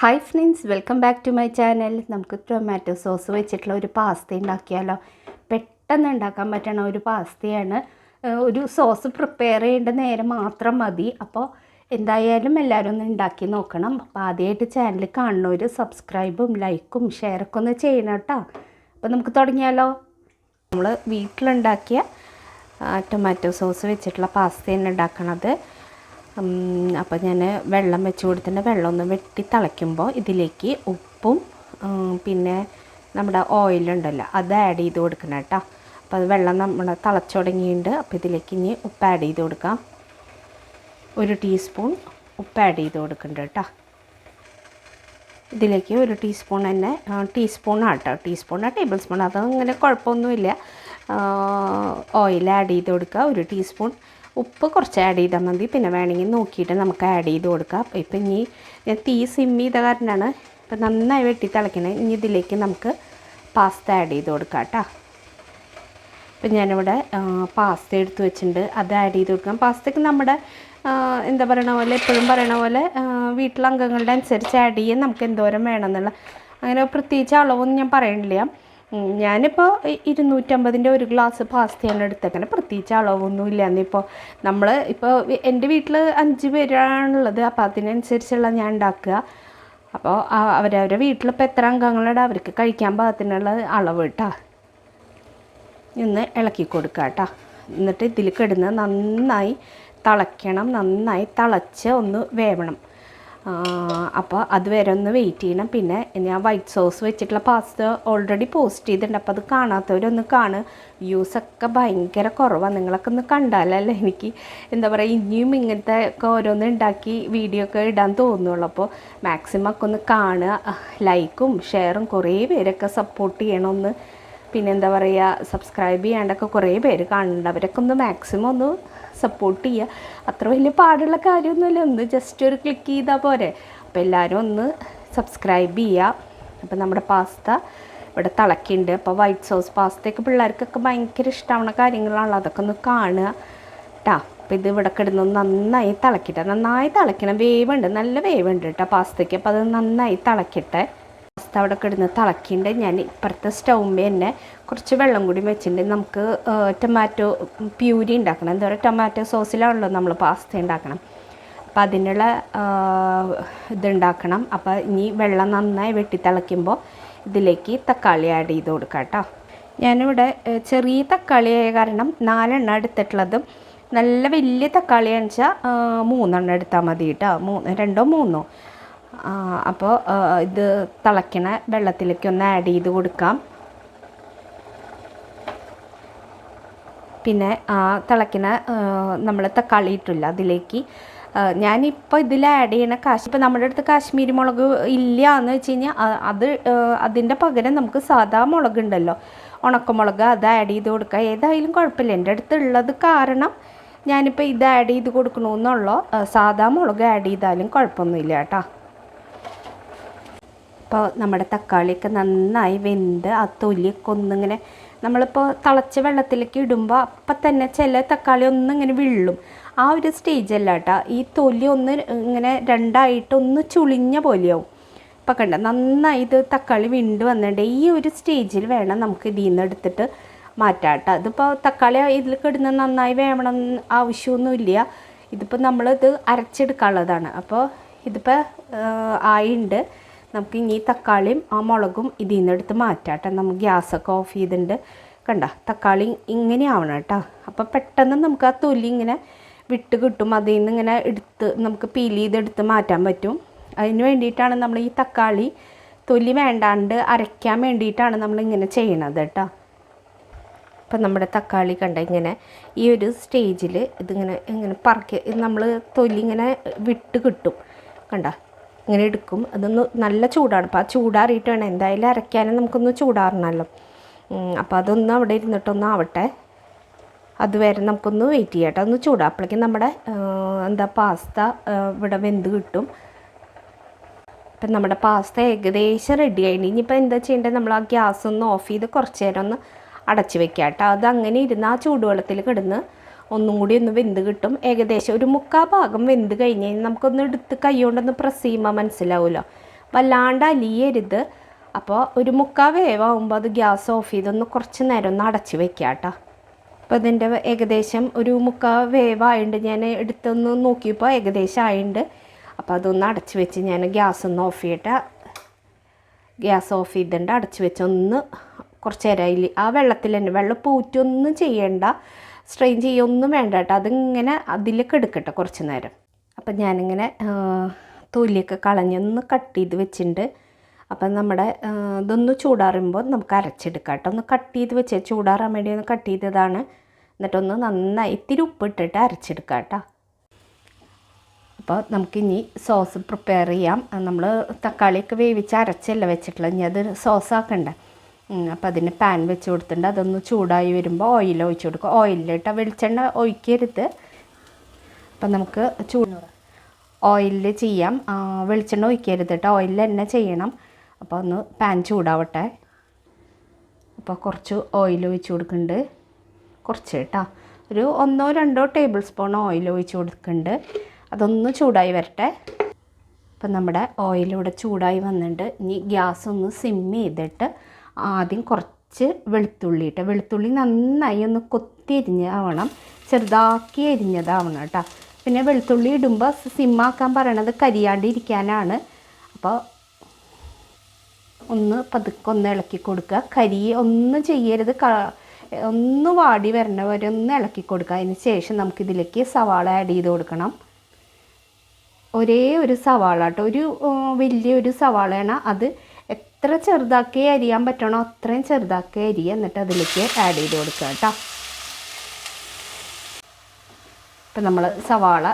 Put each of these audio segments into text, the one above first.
Hi friends welcome back to my channel നമുക്ക് tomato sauce വെച്ചിട്ടുള്ള ഒരു പാസ്ത ഉണ്ടാക്കിയാലോ? പെട്ടെന്ന് ഉണ്ടാക്കാൻ പറ്റണ ഒരു പാസ്തയാണ് ഒരു സോസ് പ്രിപ്പയർ ചെയ്യേണ്ട നേരം മാത്രം മതി. അപ്പോൾ എന്തായാലും എല്ലാവരും ഒന്ന് ഉണ്ടാക്കി നോക്കണം. അപ്പോൾ ആദ്യമായിട്ട് ചാനൽ കാണുന്നവർ സബ്സ്ക്രൈബും ലൈക്കും ഷെയറൊക്കെ ഒന്ന് ചെയ്യണം കേട്ടോ. അപ്പോൾ നമുക്ക് തുടങ്ങിയാലോ? നമ്മൾ വീട്ടിലുണ്ടാക്കിയ ടൊമാറ്റോ സോസ് വെച്ചിട്ടുള്ള പാസ്തയാണ് ഉണ്ടാക്കണത്. അപ്പോൾ ഞാൻ വെള്ളം വെച്ച് കൊടുത്തിട്ട് വെള്ളം ഒന്ന് വെട്ടി തിളയ്ക്കുമ്പോൾ ഇതിലേക്ക് ഉപ്പും പിന്നെ നമ്മുടെ ഓയിലുണ്ടല്ലോ അത് ആഡ് ചെയ്ത് കൊടുക്കണം കേട്ടോ. അപ്പോൾ അത് വെള്ളം നമ്മൾ തിളച്ച് തുടങ്ങിയിട്ടുണ്ട്. അപ്പോൾ ഇതിലേക്ക് ഇനി ഉപ്പ് ആഡ് ചെയ്ത് കൊടുക്കാം. ഒരു ടീസ്പൂൺ ഉപ്പ് ആഡ് ചെയ്ത് കൊടുക്കുന്നുണ്ട് കേട്ടോ. ഇതിലേക്ക് ഒരു ടീസ്പൂൺ തന്നെ ടീസ്പൂൺ ആട്ടോ ടീസ്പൂൺ ടേബിൾ സ്പൂൺ അത് അങ്ങനെ കുഴപ്പമൊന്നുമില്ല. ഓയിൽ ആഡ് ചെയ്ത് കൊടുക്കുക. ഒരു ടീസ്പൂൺ ഉപ്പ് കുറച്ച് ആഡ് ചെയ്താൽ മതി. പിന്നെ വേണമെങ്കിൽ നോക്കിയിട്ട് നമുക്ക് ആഡ് ചെയ്ത് കൊടുക്കാം. ഇപ്പം ഇനി ഞാൻ തീ സിം ചെയ്ത കാരണമാണ് ഇപ്പം നന്നായി വെട്ടി തിളയ്ക്കണേ ഇനി ഇതിലേക്ക് നമുക്ക് പാസ്ത ആഡ് ചെയ്ത് കൊടുക്കാം കേട്ടോ ഇപ്പം ഞാനിവിടെ പാസ്ത എടുത്ത് വെച്ചിട്ടുണ്ട്. അത് ആഡ് ചെയ്ത് കൊടുക്കാം. പാസ്തയ്ക്ക് നമ്മുടെ എന്താ പറയണ പോലെ എപ്പോഴും പറയണ പോലെ വീട്ടിലെ അംഗങ്ങളുടെ അനുസരിച്ച് ആഡ് ചെയ്യാൻ നമുക്ക് എന്തോരം വേണമെന്നുള്ള അങ്ങനെ പ്രത്യേകിച്ച് അളവൊന്നും ഞാൻ പറയണില്ല. ഞാനിപ്പോൾ ഇരുന്നൂറ്റമ്പതിന്റെ ഒരു ഗ്ലാസ് പാസ്തയാണ് എടുത്തേക്കണേ. പ്രത്യേകിച്ച് അളവൊന്നും ഇല്ലാന്ന് ഇപ്പോൾ നമ്മൾ ഇപ്പോൾ എന്റെ വീട്ടിൽ അഞ്ച് പേരാണുള്ളത്. അപ്പോൾ അതിനനുസരിച്ചുള്ള ഞാൻ ഉണ്ടാക്കുക. അപ്പോൾ അവരവരുടെ വീട്ടിലിപ്പോൾ എത്ര അംഗങ്ങളുടെ അവർക്ക് കഴിക്കാൻ പാകത്തിനുള്ള അളവ് കേട്ടോ ഇന്ന് ഇളക്കി കൊടുക്കുക കേട്ടോ എന്നിട്ട് ഇതിൽ കിടന്ന് നന്നായി തിളയ്ക്കണം. നന്നായി തിളച്ച് ഒന്ന് വേവണം. അപ്പോൾ അതുവരെ ഒന്ന് വെയിറ്റ് ചെയ്യണം. പിന്നെ ഞാൻ വൈറ്റ് സോസ് വെച്ചിട്ടുള്ള പാസ്ത ഓൾറെഡി പോസ്റ്റ് ചെയ്തിട്ടുണ്ട്. അപ്പോൾ അത് കാണാത്തവരൊന്ന് കാണുക വ്യൂസൊക്കെ ഭയങ്കര കുറവാണ് നിങ്ങളൊക്കെ ഒന്ന് കണ്ടാലല്ലേ എനിക്ക് എന്താ പറയുക ഇനിയും ഇങ്ങനത്തെ ഒക്കെ ഓരോന്ന് ഉണ്ടാക്കി വീഡിയോ ഒക്കെ ഇടാൻ തോന്നുള്ളൂ. അപ്പോൾ മാക്സിമം ഒക്കെ ഒന്ന് കാണുക. ലൈക്കും ഷെയറും കുറേ പേരൊക്കെ സപ്പോർട്ട് ചെയ്യണമെന്ന് പിന്നെ എന്താ പറയുക സബ്സ്ക്രൈബ് ചെയ്യാണ്ടൊക്കെ കുറേ പേര് കാണുന്നുണ്ട്. അവരൊക്കെ ഒന്ന് മാക്സിമം ഒന്ന് സപ്പോർട്ട് ചെയ്യുക അത്ര വലിയ പാടുള്ള കാര്യമൊന്നുമില്ല. ഒന്ന് ജസ്റ്റ് ഒരു ക്ലിക്ക് ചെയ്താൽ പോരെ. അപ്പോൾ എല്ലാവരും ഒന്ന് സബ്സ്ക്രൈബ് ചെയ്യുക അപ്പോൾ നമ്മുടെ പാസ്ത ഇവിടെ തിളക്കിണ്ട് അപ്പോൾ വൈറ്റ് സോസ് പാസ്തയൊക്കെ പിള്ളേർക്കൊക്കെ ഭയങ്കര ഇഷ്ടമാവുന്ന കാര്യങ്ങളാണല്ലോ. അതൊക്കെ ഒന്ന് കാണുക കേട്ടോ അപ്പോൾ ഇത് ഇവിടെ കിടന്ന് നന്നായി തിളക്കിട്ടെ. നന്നായി തിളക്കണം വേവുണ്ട്. നല്ല വേവുണ്ട് കേട്ടോ പാസ്തയ്ക്ക് അപ്പോൾ അത് നന്നായി തിളക്കട്ടെ. അവിടെ കിടന്ന് തിളക്കിണ്ട് ഞാൻ ഇപ്പുറത്തെ സ്റ്റൗമ്മേ തന്നെ കുറച്ച് വെള്ളം കൂടി വെച്ചിട്ടുണ്ട്. നമുക്ക് ടൊമാറ്റോ പ്യൂരി ഉണ്ടാക്കണം. എന്താ പറയുക ടൊമാറ്റോ സോസിലാണല്ലോ നമ്മൾ പാസ്ത ഉണ്ടാക്കണം. അപ്പോൾ അതിനുള്ള ഇതുണ്ടാക്കണം അപ്പോൾ ഇനി വെള്ളം നന്നായി വെട്ടി തിളയ്ക്കുമ്പോൾ ഇതിലേക്ക് തക്കാളി ആഡ് ചെയ്ത് കൊടുക്കാം കേട്ടോ. ഞാനിവിടെ ചെറിയ തക്കാളിയായ കാരണം നാലെണ്ണം എടുത്തിട്ടുള്ളതും നല്ല വലിയ തക്കാളിയാണെന്ന് വെച്ചാൽ മൂന്നെണ്ണം എടുത്താൽ മതി കേട്ടോ. മൂന്ന് രണ്ടോ മൂന്നോ. അപ്പോൾ ഇത് തിളയ്ക്കണ വെള്ളത്തിലേക്ക് ഒന്ന് ആഡ് ചെയ്ത് കൊടുക്കാം. പിന്നെ തിളയ്ക്കണ നമ്മൾ തക്കാളി ഇട്ടില്ല അതിലേക്ക്. ഞാനിപ്പോൾ ഇതിൽ ആഡ് ചെയ്യണ കാശ് ഇപ്പോൾ നമ്മുടെ അടുത്ത് കാശ്മീരി മുളക് ഇല്ല എന്ന് വെച്ച് കഴിഞ്ഞാൽ അത് അതിന്റെ പകരം നമുക്ക് സാധാ മുളക് ഉണ്ടല്ലോ ഉണക്കമുളക് അത് ആഡ് ചെയ്ത് കൊടുക്കുക ഏതായാലും കുഴപ്പമില്ല. എന്റെ അടുത്ത് ഉള്ളത് കാരണം ഞാനിപ്പോൾ ഇത് ആഡ് ചെയ്ത് കൊടുക്കണമെന്നുള്ളൂ സാധാ മുളക് ആഡ് ചെയ്താലും കുഴപ്പമൊന്നുമില്ല കേട്ടോ. ഇപ്പോൾ നമ്മുടെ തക്കാളിയൊക്കെ നന്നായി വെന്ത് ആ തൊലിയൊക്കെ ഒന്നിങ്ങനെ നമ്മളിപ്പോൾ തിളച്ച വെള്ളത്തിലേക്ക് ഇടുമ്പോൾ അപ്പം തന്നെ ചില തക്കാളി ഒന്നിങ്ങനെ വിള്ളും. ആ ഒരു സ്റ്റേജല്ല കേട്ടോ ഈ തൊലി ഒന്ന് ഇങ്ങനെ രണ്ടായിട്ട് ഒന്ന് ചുളിഞ്ഞ പോലെയാവും. ഇപ്പം കണ്ട നന്നായി ഇത് തക്കാളി വിണ്ട് വന്നിട്ടുണ്ട് ഈ ഒരു സ്റ്റേജിൽ വേണം നമുക്ക് ഇതിൽ നിന്ന് എടുത്തിട്ട് മാറ്റാം കേട്ടോ അതിപ്പോൾ തക്കാളി ഇതിൽ കിടന്ന് നന്നായി വേണം ആവശ്യമൊന്നുമില്ല ഇതിപ്പോൾ നമ്മളിത് അരച്ചെടുക്കാനുള്ളതാണ് അപ്പോൾ ഇതിപ്പോൾ ആയിണ്ട്. നമുക്ക് ഇനി തക്കാളിയും ആ മുളകും ഇതിൽ നിന്ന് എടുത്ത് മാറ്റാം കേട്ടോ നമുക്ക് ഗ്യാസൊക്കെ ഓഫ് ചെയ്തിട്ടുണ്ട് കണ്ട തക്കാളി ഇങ്ങനെ ആവണം കേട്ടോ അപ്പോൾ പെട്ടെന്ന് നമുക്ക് ആ തൊലി ഇങ്ങനെ വിട്ട് കിട്ടും. അതിൽ നിന്ന് ഇങ്ങനെ എടുത്ത് നമുക്ക് പീൽ ചെയ്തെടുത്ത് മാറ്റാൻ പറ്റും. അതിന് വേണ്ടിയിട്ടാണ് നമ്മൾ ഈ തക്കാളി തൊലി വേണ്ടാണ്ട് അരയ്ക്കാൻ വേണ്ടിയിട്ടാണ് നമ്മളിങ്ങനെ ചെയ്യണത് കേട്ടോ ഇപ്പം നമ്മുടെ തക്കാളി കണ്ട ഇങ്ങനെ ഈ ഒരു സ്റ്റേജിൽ ഇതിങ്ങനെ ഇങ്ങനെ പറക്കി നമ്മൾ തൊലി ഇങ്ങനെ വിട്ട് കിട്ടും. കണ്ട ഇങ്ങനെ എടുക്കും. അതൊന്ന് നല്ല ചൂടാണ്. അപ്പോൾ ആ ചൂടാറിയിട്ട് വേണം എന്തായാലും അരയ്ക്കാനും നമുക്കൊന്ന് ചൂടാറണമല്ലോ. അപ്പോൾ അതൊന്ന് അവിടെ ഇരുന്നിട്ടൊന്ന് ആവട്ടെ. അതുവരെ നമുക്കൊന്ന് വെയിറ്റ് ചെയ്യാം കേട്ടോ. ഒന്ന് ചൂടാപ്പോഴേക്കും നമ്മുടെ എന്താ പാസ്ത ഇവിടെ വെന്ത് കിട്ടും. ഇപ്പം നമ്മുടെ പാസ്ത ഏകദേശം റെഡി ആയി. ഇനിയിപ്പോൾ എന്താ ചെയ്യേണ്ടത്? നമ്മൾ ആ ഗ്യാസ് ഒന്ന് ഓഫ് ചെയ്ത് കുറച്ച് നേരം ഒന്ന് അടച്ച് വെക്കാം കേട്ടോ. അത് അങ്ങനെ ഇരുന്ന് ആ ചൂടുവെള്ളത്തിൽ കിടന്ന് ഒന്നും കൂടി ഒന്ന് വെന്ത് കിട്ടും. ഏകദേശം ഒരു മുക്കാൽ ഭാഗം വെന്ത് കഴിഞ്ഞ് കഴിഞ്ഞാൽ നമുക്കൊന്ന് എടുത്ത് കൈ കൊണ്ടൊന്ന് പ്രസ് ചെയ്യുമ്പോൾ മനസ്സിലാവുമല്ലോ വല്ലാണ്ട് അലിയരുത്. അപ്പോൾ ഒരു മുക്കാ വേവാകുമ്പോൾ അത് ഗ്യാസ് ഓഫ് ചെയ്തൊന്ന് കുറച്ച് നേരം ഒന്ന് അടച്ച് വെക്കുക കേട്ടോ അപ്പോൾ ഇതിന്റെ ഏകദേശം ഒരു മുക്കാ വേവായുണ്ട് ഞാൻ എടുത്തൊന്ന് നോക്കിയപ്പോൾ ഏകദേശം ആയുണ്ട്. അപ്പോൾ അതൊന്ന് അടച്ച് വെച്ച് ഞാൻ ഗ്യാസ് ഒന്ന് ഓഫ് ചെയ്തിട്ട് ഗ്യാസ് ഓഫ് ചെയ്തിട്ടുണ്ട് അടച്ച് വെച്ച് ഒന്ന് കുറച്ച് നേരം അതിൽ ആ വെള്ളത്തിൽ തന്നെ വെള്ളം പൂറ്റൊന്നും ചെയ്യണ്ട. സ്ട്രെയിൻ ചെയ്യൊന്നും വേണ്ട കേട്ടോ. അതിങ്ങനെ അതിലേക്ക് എടുക്കട്ടെ കുറച്ച് നേരം. അപ്പം ഞാനിങ്ങനെ തൊലിയൊക്കെ കളഞ്ഞൊന്ന് കട്ട് ചെയ്ത് വെച്ചിട്ടുണ്ട്. അപ്പം നമ്മുടെ ഇതൊന്ന് ചൂടാറുമ്പോൾ നമുക്ക് അരച്ചെടുക്കാം കേട്ടോ. ഒന്ന് കട്ട് ചെയ്ത് വെച്ച് ചൂടാറാൻ വേണ്ടി ഒന്ന് കട്ട് ചെയ്തതാണ്. എന്നിട്ടൊന്ന് നന്നായി ഇത്തിരി ഉപ്പിട്ടിട്ട് അരച്ചെടുക്കാം കേട്ടോ. അപ്പോൾ നമുക്കിനി സോസ് പ്രിപ്പയർ ചെയ്യാം. നമ്മൾ തക്കാളിയൊക്കെ വേവിച്ച് അരച്ചല്ല വെച്ചിട്ടുള്ളത്. ഇനി അത് സോസ് അപ്പോൾ അതിന് പാൻ വെച്ച് കൊടുത്തിട്ടുണ്ട്. അതൊന്ന് ചൂടായി വരുമ്പോൾ ഓയിൽ ഒഴിച്ച് കൊടുക്കുക. ഓയിലിട്ട് വെളിച്ചെണ്ണ ഒഴിക്കരുത്. അപ്പം നമുക്ക് ചൂട് ഓയിലിൽ ചെയ്യാം. വെളിച്ചെണ്ണ ഒഴിക്കരുത് കേട്ടോ ഓയിലിൽ തന്നെ ചെയ്യണം. അപ്പോൾ ഒന്ന് പാൻ ചൂടാവട്ടെ. അപ്പോൾ കുറച്ച് ഓയിൽ ഒഴിച്ച് കൊടുക്കുന്നുണ്ട്. കുറച്ച് കേട്ടോ ഒരു ഒന്നോ രണ്ടോ ടേബിൾ സ്പൂൺ ഓയിൽ ഒഴിച്ച് കൊടുക്കുന്നുണ്ട്. അതൊന്ന് ചൂടായി വരട്ടെ. അപ്പം നമ്മുടെ ഓയിലിവിടെ ചൂടായി വന്നിട്ടുണ്ട്. ഇനി ഗ്യാസ് ഒന്ന് സിം ചെയ്തിട്ട് ആദ്യം കുറച്ച് വെളുത്തുള്ളി ഇട്ട വെളുത്തുള്ളി നന്നായി ഒന്ന് കൊത്തി അരിഞ്ഞാവണം ചെറുതാക്കി അരിഞ്ഞതാവണം കേട്ടോ. പിന്നെ വെളുത്തുള്ളി ഇടുമ്പോൾ സിമ്മാക്കാൻ പറയണത് കരിയാണ്ടിരിക്കാനാണ്. അപ്പോൾ ഒന്ന് പതുക്കെ ഒന്ന് ഇളക്കി കൊടുക്കുക. കരി ഒന്നും ചെയ്യരുത്. ഒന്ന് വാടി വരണ വരെ ഒന്ന് ഇളക്കി കൊടുക്കുക. അതിന് ശേഷം നമുക്കിതിലേക്ക് സവാള ആഡ് ചെയ്ത് കൊടുക്കണം. ഒരേ ഒരു സവാള കേട്ടോ. ഒരു വലിയ വലിയൊരു സവാളയാണ് അത്. എത്ര ചെറുതാക്കി അരിയാൻ പറ്റണോ അത്രയും ചെറുതാക്കി അരി എന്നിട്ട് അതിലേക്ക് ആഡ് ചെയ്ത് കൊടുക്കുക കേട്ടോ. ഇപ്പം നമ്മൾ സവാള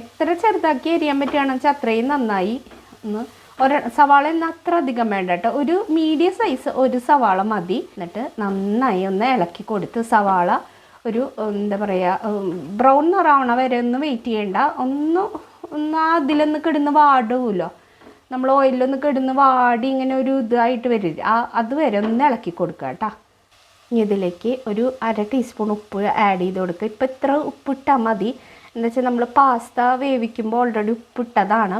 എത്ര ചെറുതാക്കി അരിയാൻ പറ്റുകയാണെന്ന് വെച്ചാൽ അത്രയും നന്നായി ഒന്ന് ഒരു സവാള എന്നാൽ അത്ര അധികം വേണ്ട കേട്ടോ. ഒരു മീഡിയം സൈസ് ഒരു സവാള മതി. എന്നിട്ട് നന്നായി ഒന്ന് ഇളക്കി കൊടുത്ത് സവാള ഒരു എന്താ പറയുക ബ്രൗൺ നിറാവണ വരെ ഒന്ന് വെയിറ്റ് ചെയ്യേണ്ട. ഒന്ന് ഒന്ന് അതിലൊന്ന് കിടന്ന് വാടുമല്ലോ നമ്മൾ ഓയിലൊന്ന് കിടന്ന് വാടി ഇങ്ങനെ ഒരു ഇതായിട്ട് വരില്ല. ആ അതുവരെ ഒന്ന് ഇളക്കി കൊടുക്കുക കേട്ടോ. ഇനി ഇതിലേക്ക് ഒരു അര ടീസ്പൂൺ ഉപ്പ് ആഡ് ചെയ്ത് കൊടുക്കുക. ഇപ്പം ഇത്ര ഉപ്പിട്ടാൽ മതി. എന്താ വെച്ചാൽ നമ്മൾ പാസ്ത വേവിക്കുമ്പോൾ ഓൾറെഡി ഉപ്പിട്ടതാണ്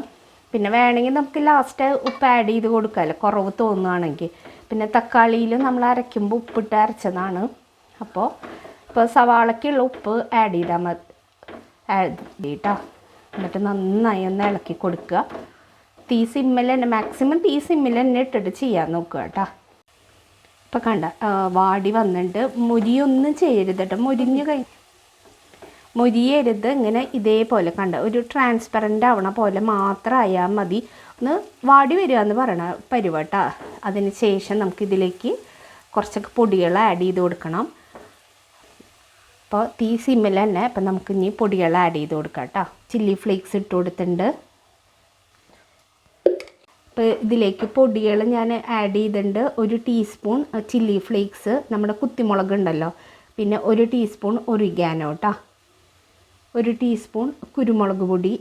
പിന്നെ വേണമെങ്കിൽ നമുക്ക് ലാസ്റ്റ് ഉപ്പ് ആഡ് ചെയ്ത് കൊടുക്കാമല്ലോ കുറവ് തോന്നുകയാണെങ്കിൽ പിന്നെ തക്കാളിയിൽ നമ്മൾ അരയ്ക്കുമ്പോൾ ഉപ്പിട്ട് അരച്ചതാണ്. അപ്പോൾ ഇപ്പോൾ സവാളയ്ക്കുള്ള ഉപ്പ് ആഡ് ചെയ്താൽ മതി ആഡ് ചെയ്തിട്ടോ എന്നിട്ട് നന്നായി ഒന്ന് ഇളക്കി കൊടുക്കുക. തീ സിമ്മിൽ തന്നെ മാക്സിമം തീ സിമ്മിൽ തന്നെ ഇട്ടിട്ട് ചെയ്യാൻ നോക്കുക കേട്ടോ. ഇപ്പം കണ്ട വാടി വന്നിട്ട് മുരിയൊന്നും ചെയ്യരുത് കേട്ടോ. മുരിഞ്ഞ് കഴി മുരിയരുത് ഇങ്ങനെ ഇതേപോലെ കണ്ട. ഒരു ട്രാൻസ്പെറന്റ് ആവണ പോലെ മാത്രം ആയാൽ മതി. ഒന്ന് വാടി വരിക എന്ന് പറയണ പരുവട്ടാ അതിന് ശേഷം നമുക്കിതിലേക്ക് കുറച്ചൊക്കെ പൊടികൾ ആഡ് ചെയ്ത് കൊടുക്കണം. അപ്പോൾ തീ സിമ്മിൽ തന്നെ ഇപ്പം നമുക്ക് ഇനി പൊടികൾ ആഡ് ചെയ്ത് കൊടുക്കാം കേട്ടോ. ചില്ലി ഫ്ലേക്സ് ഇട്ട് കൊടുത്തിട്ടുണ്ട്. ഇപ്പോൾ ഇതിലേക്ക് പൊടികൾ ഞാൻ ആഡ് ചെയ്തിട്ടുണ്ട്. ഒരു ടീസ്പൂൺ ചില്ലി ഫ്ലേക്സ് നമ്മുടെ കുത്തിമുളക് ഉണ്ടല്ലോ. പിന്നെ ഒരു ടീസ്പൂൺ ഒറിഗാനോ കേട്ടോ ഒരു ടീസ്പൂൺ കുരുമുളക് പൊടി.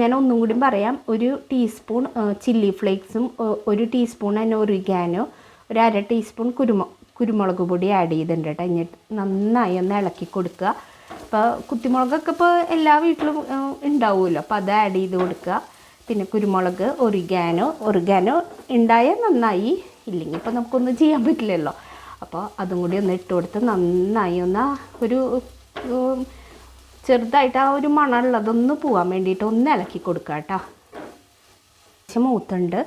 ഞാൻ ഒന്നും കൂടി പറയാം. ഒരു ടീസ്പൂൺ ചില്ലി ഫ്ലേക്സും ഒരു ടീസ്പൂൺ തന്നെ ഒറിഗാനോ ഒരു അര ടീസ്പൂൺ കുരുമു കുരുമുളക് പൊടി ആഡ് ചെയ്തിട്ടുണ്ട് കേട്ടോ എന്നിട്ട് നന്നായി ഒന്ന് ഇളക്കി കൊടുക്കുക. അപ്പോൾ കുത്തിമുളകൊക്കെ ഇപ്പോൾ എല്ലാ വീട്ടിലും ഉണ്ടാവുമല്ലോ. അപ്പോൾ അത് ആഡ് ചെയ്ത് കൊടുക്കുക. പിന്നെ കുരുമുളക് ഒറിഗാനോ ഒറിഗാനോ ഉണ്ടായാൽ നന്നായി. ഇല്ലെങ്കിൽ ഇപ്പോൾ നമുക്കൊന്നും ചെയ്യാൻ പറ്റില്ലല്ലോ. അപ്പോൾ അതും കൂടി ഒന്ന് ഇട്ട് കൊടുത്ത് നന്നായി ഒന്ന് ഒരു ചെറുതായിട്ട് ആ ഒരു മണമുള്ളതൊന്ന് പോകാൻ വേണ്ടിയിട്ട് ഒന്ന് ഇളക്കി കൊടുക്കുക കേട്ടോ. പക്ഷെ മൂത്തുണ്ട്.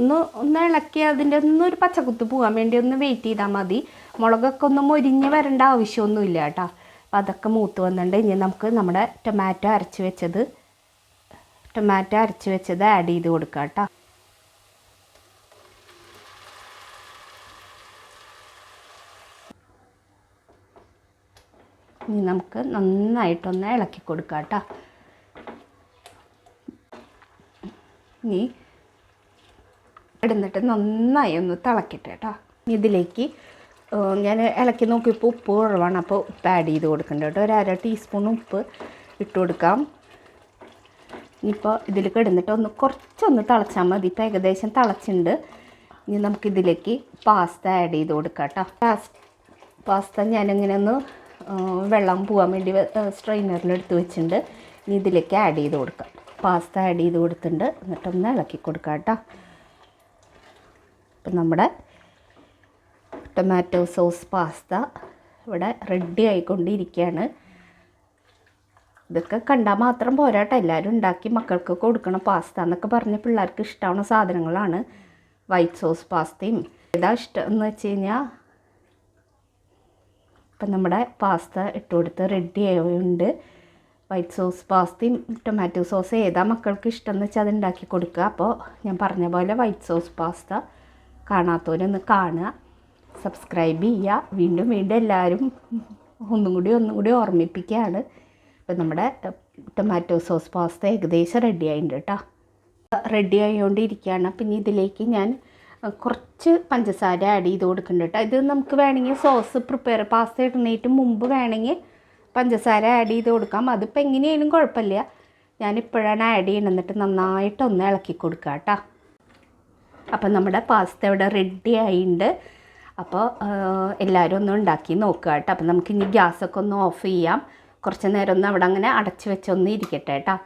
ഒന്ന് ഒന്ന് ഇളക്കി അതിന്റെ ഒന്നൊരു പച്ചക്കുത്ത് പോകാൻ വേണ്ടി ഒന്ന് വെയിറ്റ് ചെയ്താൽ മതി. മുളകൊക്കെ ഒന്ന് മൊരിഞ്ഞ് വരേണ്ട ആവശ്യമൊന്നുമില്ല കേട്ടോ. അപ്പോൾ അതൊക്കെ മൂത്ത് വന്നിട്ടുണ്ട്. ഇനി നമുക്ക് നമ്മുടെ ടൊമാറ്റോ അരച്ച് വെച്ചത് ടൊമാറ്റോ അരച്ച് വെച്ചത് ആഡ് ചെയ്ത് കൊടുക്കാം കേട്ടോ ഇനി നമുക്ക് നന്നായിട്ടൊന്ന് ഇളക്കി കൊടുക്കാം കേട്ടോ ഇനി ഇടുന്നിട്ട് നന്നായി ഒന്ന് തിളക്കട്ടെ കേട്ടോ ഇതിലേക്ക് ഞാൻ ഇളക്കി നോക്കിയപ്പോൾ ഉപ്പ് കുറവാണ്. അപ്പോൾ ഉപ്പ് ആഡ് ചെയ്ത് കൊടുക്കുന്നുണ്ട് കേട്ടോ ഒരു അര ടീസ്പൂൺ ഉപ്പ് ഇട്ട് കൊടുക്കാം. ഇനിയിപ്പോൾ ഇതിൽ കിടന്നിട്ട് ഒന്ന് കുറച്ചൊന്ന് തിളച്ചാൽ മതി. ഇപ്പോൾ ഏകദേശം തിളച്ചിട്ടുണ്ട്. ഇനി നമുക്കിതിലേക്ക് പാസ്ത ആഡ് ചെയ്ത് കൊടുക്കാം കേട്ടോ പാസ് പാസ്ത ഞാനിങ്ങനെ ഒന്ന് വെള്ളം പോകാൻ വേണ്ടി സ്ട്രെയിനറിൽ എടുത്ത് വെച്ചിട്ടുണ്ട്. ഇനി ഇതിലേക്ക് ആഡ് ചെയ്ത് കൊടുക്കാം. പാസ്ത ആഡ് ചെയ്ത് കൊടുത്തിട്ടുണ്ട്. എന്നിട്ടൊന്ന് ഇളക്കി കൊടുക്കാം കേട്ടോ. അപ്പം നമ്മുടെ ടൊമാറ്റോ സോസ് പാസ്ത ഇവിടെ റെഡി ആയിക്കൊണ്ടിരിക്കുകയാണ്. ഇതൊക്കെ കണ്ടാൽ മാത്രം പോരാട്ടോ. എല്ലാവരും ഉണ്ടാക്കി മക്കൾക്ക് കൊടുക്കണം പാസ്ത എന്നൊക്കെ പറഞ്ഞ് പിള്ളേർക്ക് ഇഷ്ടമാവുന്ന സാധനങ്ങളാണ് വൈറ്റ് സോസ് പാസ്തയും ഏതാ ഇഷ്ടം എന്ന് വെച്ച് കഴിഞ്ഞാൽ ഇപ്പം നമ്മുടെ പാസ്ത ഇട്ട് കൊടുത്ത് റെഡി ആയതുകൊണ്ട് വൈറ്റ് സോസ് പാസ്തയും ടൊമാറ്റോ സോസ് ഏതാ മക്കൾക്ക് ഇഷ്ടം എന്ന് വെച്ചാൽ അത് ഉണ്ടാക്കി കൊടുക്കുക. അപ്പോൾ ഞാൻ പറഞ്ഞ പോലെ വൈറ്റ് സോസ് പാസ്ത കാണാത്തവരൊന്ന് കാണുക. സബ്സ്ക്രൈബ് ചെയ്യുക. വീണ്ടും വീണ്ടും എല്ലാവരും ഒന്നും കൂടി ഒന്നും കൂടി ഓർമ്മിപ്പിക്കുകയാണ്. ഇപ്പം നമ്മുടെ ടൊമാറ്റോ സോസ് പാസ്ത ഏകദേശം റെഡി ആയിട്ടുണ്ട് കേട്ടോ. റെഡി ആയിക്കൊണ്ടിരിക്കുകയാണ് പിന്നെ ഇതിലേക്ക് ഞാൻ കുറച്ച് പഞ്ചസാര ആഡ് ചെയ്ത് കൊടുക്കുന്നുണ്ട് കേട്ടോ. ഇത് നമുക്ക് വേണമെങ്കിൽ സോസ് പ്രിപ്പയർ പാസ്ത ഇടുന്നതിന് മുമ്പ് വേണമെങ്കിൽ പഞ്ചസാര ആഡ് ചെയ്ത് കൊടുക്കാം. അതിപ്പോൾ എങ്ങനെയായാലും കുഴപ്പമില്ല. ഞാനിപ്പോഴാണ് ആഡ് ചെയ്യണം എന്നിട്ട് നന്നായിട്ടൊന്ന് ഇളക്കി കൊടുക്കുക കേട്ടോ. അപ്പം നമ്മുടെ പാസ്ത ഇവിടെ റെഡി ആയിട്ടുണ്ട്. അപ്പോൾ എല്ലാവരും ഒന്ന് ഉണ്ടാക്കി നോക്കുക കേട്ടോ. അപ്പം നമുക്കിനി ഗ്യാസൊക്കെ ഒന്ന് ഓഫ് ചെയ്യാം. കുറച്ച് നേരം ഒന്ന് അവിടെ അങ്ങനെ അടച്ചു വെച്ചൊന്ന് ഇരിക്കട്ടെ കേട്ടോ.